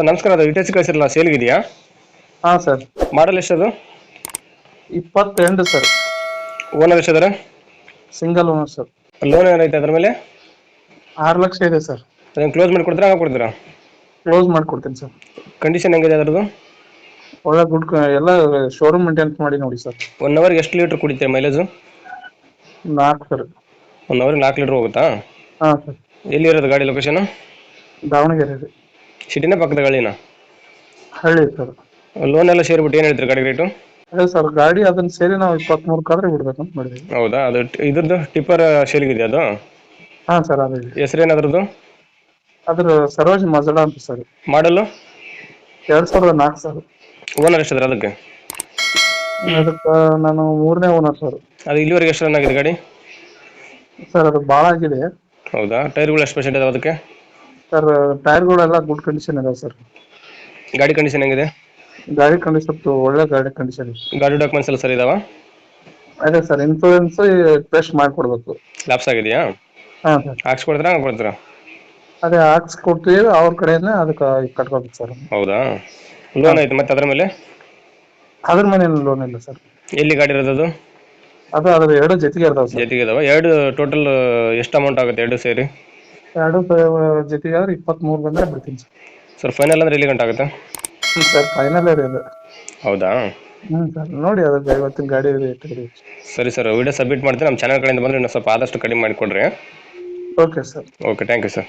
Sir ನಮಸ್ಕಾರ ಅದು ಇಟಚ್ ಕಳಿಸಿರಲ್ಲ ಸೇಲ್ಗಿದೆಯಾ ಹಾಂ ಸರ್. ಮಾಡಲ್ ಎಷ್ಟದು ಇಪ್ಪತ್ತೆಂಟು ಸರ್. ಓನರ್ ಎಷ್ಟಿದ್ದಾರೆ ಸಿಂಗಲ್ ಓನರ್ ಸರ್. ಲೋನ್ ಏನೈತೆ ಅದ್ರ ಮೇಲೆ? ಆರು ಲಕ್ಷ ಇದೆ ಸರ್. ಅದನ್ನು ಕ್ಲೋಸ್ ಮಾಡಿ ಕೊಡ್ತೀರಾ ಹಂಗೆ ಕೊಡ್ತೀರಾ? ಕ್ಲೋಸ್ ಮಾಡ್ಕೊಡ್ತೀನಿ ಸರ್. ಕಂಡೀಷನ್ ಹೆಂಗಿದೆ ಅದರದ್ದು? ಒಳ್ಳೆ ಗುಡ್ ಎಲ್ಲ ಶೋರೂಮ್ ಮೇಂಟೆನೆನ್ಸ್ ಮಾಡಿ ನೋಡಿ ಸರ್. ಒನ್ ಅವರ್ಗೆ ಎಷ್ಟು ಲೀಟ್ರ್ ಕುಡಿತೆ ಮೈಲೇಜು ನಾಲ್ಕು ಸರ್. ಒನ್ ಅವರ್ಗೆ ನಾಲ್ಕು ಲೀಟ್ರ್ ಹೋಗುತ್ತಾ? ಹಾಂ ಸರ್. ಎಲ್ಲಿ ಇರೋದು ಗಾಡಿ ಲೊಕೇಶನ್ ದಾವಣಗೆರೆ ರೀ ಸಿಟಿನೇ ಪಕ್ಕದ ಗಾಳಿನ ಹಳ್ಳಿ ಸರ್ ಲೋನ್ ಎಲ್ಲ ಸೇರಿಬಿಟ್ಟು ಏನು ಹೇಳ್ತೀರಿ ಗಾಡಿ ರೇಟು ಅದೇ ಸರ್ ಗಾಡಿ ಅದನ್ನ ಸೇರಿ ನಾವು ಇಪ್ಪತ್ತ್ಮೂರು ಕಾದ್ರೆ ಬಿಡ್ಬೇಕಂತ ಮಾಡಿದ್ವಿ. ಹೌದಾ? ಅದು ಟಿ- ಇದ್ರದ್ದು ಟಿಪ್ಪರ್ ಸೇಲ್ಗಿದೆ ಅದು? ಹಾಂ ಸರ್ ಅದೇ ಹೆಸರೇನು ಅದ್ರದ್ದು? ಅದ್ರ ಸರೋಜ್ ಮಜಡ ಅಂತ ಸರ್ ಮಾಡಲು ಎರಡ್ ಸಾವಿರದ ನಾಲ್ಕು ಸರ್ ಓನರ್ ಎಷ್ಟಿದ್ರೆ ಅದಕ್ಕೆ? ಅದಕ್ಕೆ ನಾನು ಮೂರನೇ ಓನರ್ ಸರ್ ಅದು ಇಲ್ಲಿವರೆಗೆ ಎಷ್ಟು ರನ್ ಆಗಿದೆ ಗಾಡಿ? ಸರ್ ಅದು ಭಾಳ ಆಗಿದೆ. ಹೌದಾ? ಟೈರ್ಗಳು ಎಷ್ಟು ಪರ್ಸೆಂಟ್ ಅದಕ್ಕೆ? ಸರ್ ಟೈರ್ಗಳೆಲ್ಲ ಗುಡ್ ಕಂಡೀಷನ್ ಇದೆ ಸರ್ ಗಾಡಿ ಕಂಡೀಷನ್ ಹೆಂಗಿದೆ? ಗಾಡಿ ಕಂಡೀಷನ್ ಒಳ್ಳೆ ಗಾಡಿ ಕಂಡೀಷನ್ ಇದೆ. ಗಾಡಿ ಡಾಕ್ಯುಮೆಂಟ್ಸ್ ಎಲ್ಲ ಸರಿ ಇದಾವ? ಅದೇ ಸರ್ ಇನ್ಸೂರೆನ್ಸ್ ಟೆಸ್ಟ್ ಮಾಡ್ಕೊಡ್ಬೇಕು. ಲ್ಯಾಪ್ಸ್ ಆಗಿದೆಯಾ? ಹಾಂ ಸರ್ ಹಾಕ್ಸ್ಕೊಡ್ತೀರಾ ಕೊಡ್ತೀರಾ? ಅದೇ ಹಾಕ್ಸ್ ಕೊಡ್ತೀವಿ ಅವ್ರ ಕಡೆಯಿಂದ ಅದಕ್ಕೆ ಕಟ್ಕೋಬೇಕು ಸರ್ ಹೌದಾ? ಲೋನ್ ಐತೆ ಮತ್ತೆ ಅದ್ರ ಮೇಲೆ? ಅದ್ರ ಮೇಲೆ ಲೋನ್ ಇಲ್ಲ ಸರ್ ಎಲ್ಲಿ ಗಾಡಿ ಇರೋದು ಅದು ಅದು ಅದ್ರ ಎರಡು ಜೊತೆಗೆ ಇರ್ತಾವೆ ಸರ್ ಜೊತೆಗೆ ಇದಾವೆ. ಎರಡು ಟೋಟಲ್ ಎಷ್ಟು ಅಮೌಂಟ್ ಆಗುತ್ತೆ ಎರಡು ಸೇರಿ? ಎರಡು ಜೊತೆಗಾದ್ರೆ ಜೊತೆಗೆ ಆದ್ರೆ ಬಂದ್ರೆ ಬಂದರೆ ಬಿಡ್ತೀನಿ ಸರ್. ಸರ್ ಫೈನಲ್ ಅಂದ್ರೆ ಎಲ್ಲಿ ಗಂಟೆ ಆಗುತ್ತೆ? ಹ್ಞೂ ಸರ್ ಫೈನಲ್ ಅದು ಹೌದಾ? ಹ್ಞೂ ಸರ್ ನೋಡಿ ಅದು ಇವತ್ತಿನ ಗಾಡಿ ರೇಟ್ ಸರಿ ಸರ್ ವಿಡಿಯೋ ಸಬ್ಮಿಟ್ ಮಾಡ್ತೀನಿ. ನಮ್ಮ ಚಾನಲ್ ಕಡೆಯಿಂದ ಬಂದರೆ ಇನ್ನೂ ಸ್ವಲ್ಪ ಆದಷ್ಟು ಕಡಿಮೆ ಮಾಡಿಕೊಡ್ರಿ. Okay sir. Okay thank you sir